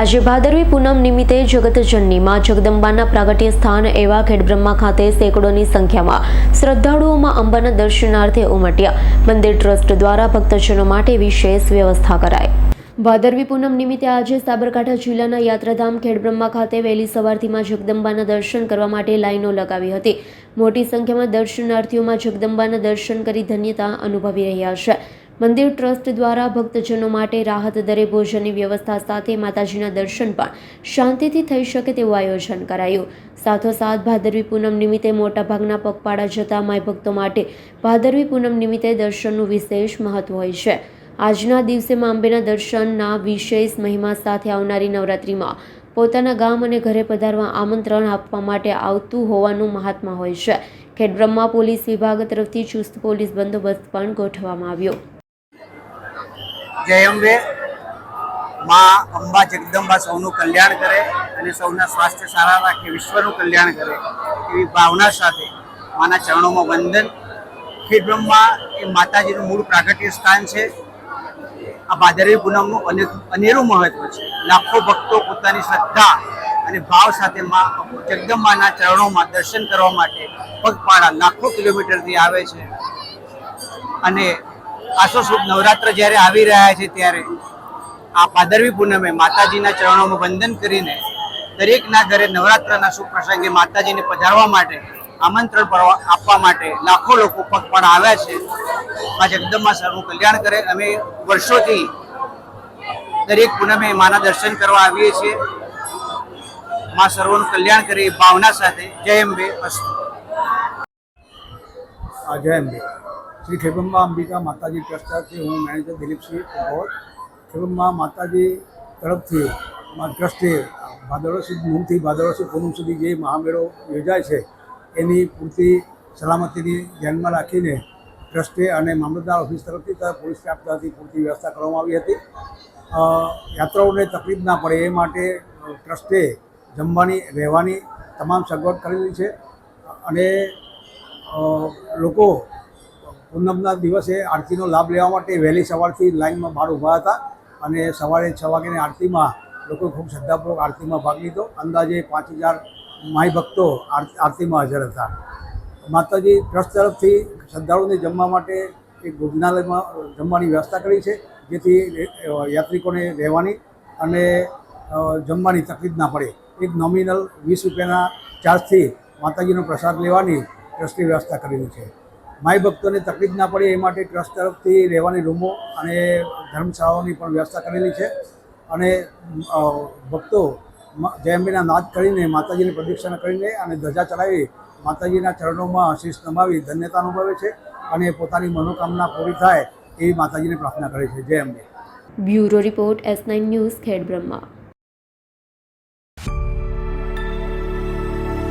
આજે ભાદરવી પૂનમ નિમિત્તે જગતજનની માં જગદંબાના પ્રાગટ્ય સ્થાન એવા ખેડબ્રહ્મા ખાતે સેંકડોની સંખ્યામાં શ્રદ્ધાળુઓમાં અંબાના દર્શનાર્થે ઉમટ્યા. મંદિર ટ્રસ્ટ દ્વારા ભક્તજનો માટે વિશેષ વ્યવસ્થા કરાઈ. ભાદરવી પૂનમ નિમિત્તે આજે સાબરકાંઠા જિલ્લાના યાત્રાધામ ખેડબ્રહ્મા ખાતે વહેલી સવારથી માં જગદંબાના દર્શન કરવા માટે લાઈનો લગાવી હતી. મોટી સંખ્યામાં દર્શનાર્થીઓમાં જગદંબાના દર્શન કરી ધન્યતા અનુભવી રહ્યા છે. મંદિર ટ્રસ્ટ દ્વારા ભક્તજનો માટે રાહત દરે ભોજનની વ્યવસ્થા સાથે માતાજીના દર્શન પણ શાંતિથી થઈ શકે તેવું આયોજન કરાયું. સાથોસાથ ભાદરવી પૂનમ નિમિત્તે મોટાભાગના પગપાળા જતા માય ભક્તો માટે ભાદરવી પૂનમ નિમિત્તે દર્શનનું વિશેષ મહત્વ હોય છે. આજના દિવસે મા અંબેના દર્શનના વિશેષ મહિમા સાથે આવનારી નવરાત્રિમાં પોતાના ગામ અને ઘરે પધારવા આમંત્રણ આપવા માટે આવતું હોવાનું મહાત્મા હોય છે. ખેડબ્રહ્મા પોલીસ વિભાગ તરફથી ચુસ્ત પોલીસ બંદોબસ્ત પણ ગોઠવવામાં આવ્યો. જય અંબે. માં અંબા જગદંબા સૌનું કલ્યાણ કરે અને સૌના સ્વાસ્થ્ય સારા રાખે, વિશ્વનું કલ્યાણ કરે એવી ભાવના સાથે માના ચરણોમાં વંદન. ખીર બ્રહ્મા એ માતાજીનું મૂળ પ્રાગટ્ય સ્થાન છે. આ ભાદરવી પૂનમનું અને અનેરું મહત્વ છે. લાખો ભક્તો પોતાની શ્રદ્ધા અને ભાવ સાથે માં જગદંબાના ચરણોમાં દર્શન કરવા માટે પગપાળા લાખો કિલોમીટરથી આવે છે. અને આસો સુદ નવરાત્ર જ્યારે આવી રહ્યા છે ત્યારે આ ભાદરવી પૂનમે માતાજીના ચરણોમાં વંદન કરીને દરેકના ઘરે નવરાત્રના શુભ પ્રસંગે માતાજીને પધારવા માટે, આમંત્રણ આપવા માટે લાખો લોકો પગપાળા આવ્યા છે. આ જગદંબા સર્વનું કલ્યાણ કરે. અમે વર્ષોથી દરેક પૂનમે માના દર્શન કરવા આવીએ છીએ. મા સર્વનું કલ્યાણ કરે એ ભાવના સાથે. જય અંબે. અસ્તુ. જય અંબે. શ્રી ખેબંબા અંબિકા માતાજી ટ્રસ્ટ તરફથી હું મેનેજર દિલીપસિંહ ભગવત ખેબંબા માતાજી તરફથી ટ્રસ્ટે ભાદરવસી નૂમથી ભાદરવસી પૂનમ સુધી જે મહામેળો યોજાય છે, એની પૂરતી સલામતીની ધ્યાનમાં રાખીને ટ્રસ્ટે અને મામલતદાર ઓફિસ તરફથી તથા પોલીસ સ્ટાફ તરફથી પૂરતી વ્યવસ્થા કરવામાં આવી હતી. યાત્રાઓને તકલીફ ના પડે એ માટે ટ્રસ્ટે જમવાની, રહેવાની તમામ સગવડ કરેલી છે અને લોકો પૂનમના દિવસે આરતીનો લાભ લેવા માટે વહેલી સવારથી લાઈનમાં બહાર ઊભા હતા અને સવારે છ વાગ્યાની આરતીમાં લોકો ખૂબ શ્રદ્ધાપૂર્વક આરતીમાં ભાગ લીધો. અંદાજે પાંચ હજાર માઈ ભક્તો આર- આરતીમાં હાજર હતા. માતાજી ટ્રસ્ટ તરફથી શ્રદ્ધાળુઓને જમવા માટે એક ભોજનાલયમાં જમવાની વ્યવસ્થા કરી છે, જેથી યાત્રિકોને રહેવાની અને જમવાની તકલીફ ના પડે. એક નોમિનલ વીસ રૂપિયાના ચાર્જથી માતાજીનો પ્રસાદ લેવાની ટ્રસ્ટની વ્યવસ્થા કરેલી છે. માય ભક્તોને તકલીફ ના પડે એ માટે ટ્રસ્ટ તરફથી રહેવાની રૂમો અને ધર્મશાળાઓની પણ વ્યવસ્થા કરેલી છે. અને ભક્તો જયંબીના જય નાદ કરીને, માતાજીની પ્રદક્ષિણા કરીને અને ધજા ચડાવી માતાજીના ચરણોમાં આશીષ નમાવી ધન્યતા અનુભવે છે અને પોતાની મનોકામના પૂરી થાય એવી માતાજીને પ્રાર્થના કરે છે. Jai Ambe. Bureau report S nine news Khedbrahma.